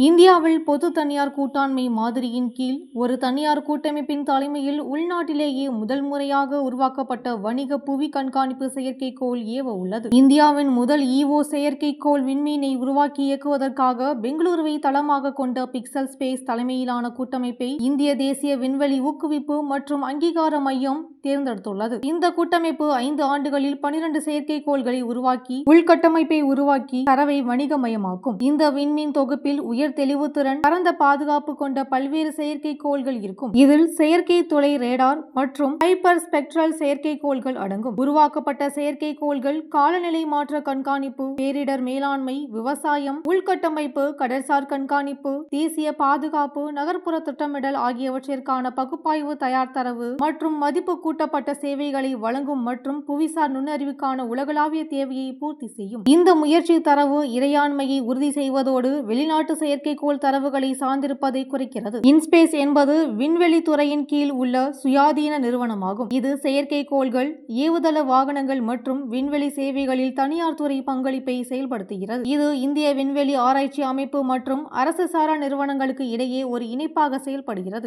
இந்தியாவில் பொது தனியார் கூட்டாண்மை மாதிரியின் கீழ் ஒரு தனியார் கூட்டமைப்பின் தலைமையில் உள்நாட்டிலேயே முதல் முறையாக உருவாக்கப்பட்ட வணிக புவி கண்காணிப்பு செயற்கைக்கோள் ஏவ உள்ளது. இந்தியாவின் முதல் ஈவோ செயற்கைக்கோள் விண்மீனை உருவாக்கி இயக்குவதற்காக பெங்களூருவை தளமாக கொண்ட பிக்சல் ஸ்பேஸ் தலைமையிலான கூட்டமைப்பை இந்திய தேசிய விண்வெளி ஊக்குவிப்பு மற்றும் அங்கீகார மையம் தேர்ந்தெடுத்துள்ளது. இந்த கூட்டமைப்பு ஐந்து ஆண்டுகளில் பனிரண்டு செயற்கைக்கோள்களை உருவாக்கி உள்கட்டமைப்பை உருவாக்கி தரவை வணிகமயமாக்கும். இந்த விண்மீன் தொகுப்பில் உயர் தெளிவுத்திறன் பரந்த பாதுகாப்பு கொண்ட பல்வேறு செயற்கைக்கோள்கள் இருக்கும். இதில் செயற்கை துளை ரேடார் மற்றும் ஹைப்பர் ஸ்பெக்ட்ரல் செயற்கைக்கோள்கள் அடங்கும். உருவாக்கப்பட்ட செயற்கைக்கோள்கள் காலநிலை மாற்ற கண்காணிப்பு பேரிடர் மேலாண்மை விவசாயம் உள்கட்டமைப்பு கடற்சார் கண்காணிப்பு தேசிய பாதுகாப்பு நகர்ப்புற திட்டமிடல் ஆகியவற்றிற்கான பகுப்பாய்வு தயார் தரவு மற்றும் மதிப்பு கூட்டப்பட்ட சேவைகளை வழங்கும் மற்றும் புவிசார் நுண்ணறிவுக்கான உலகளாவிய தேவையை பூர்த்தி செய்யும். இந்த முயற்சி தரவு இறையாண்மையை உறுதி செய்வதோடு வெளிநாட்டு செயற்கைக்கோள் தரவுகளை சார்ந்திருப்பதை குறைக்கிறது. இன்ஸ்பேஸ் என்பது விண்வெளி துறையின் கீழ் உள்ள சுயாதீன நிறுவனமாகும். இது செயற்கைக்கோள்கள் ஏவுதள வாகனங்கள் மற்றும் விண்வெளி சேவைகளில் தனியார் துறை பங்களிப்பை செயல்படுத்துகிறது. இது இந்திய விண்வெளி ஆராய்ச்சி அமைப்பு மற்றும் அரசு சாரா நிறுவனங்களுக்கு இடையே ஒரு இணைப்பாக செயல்படுகிறது.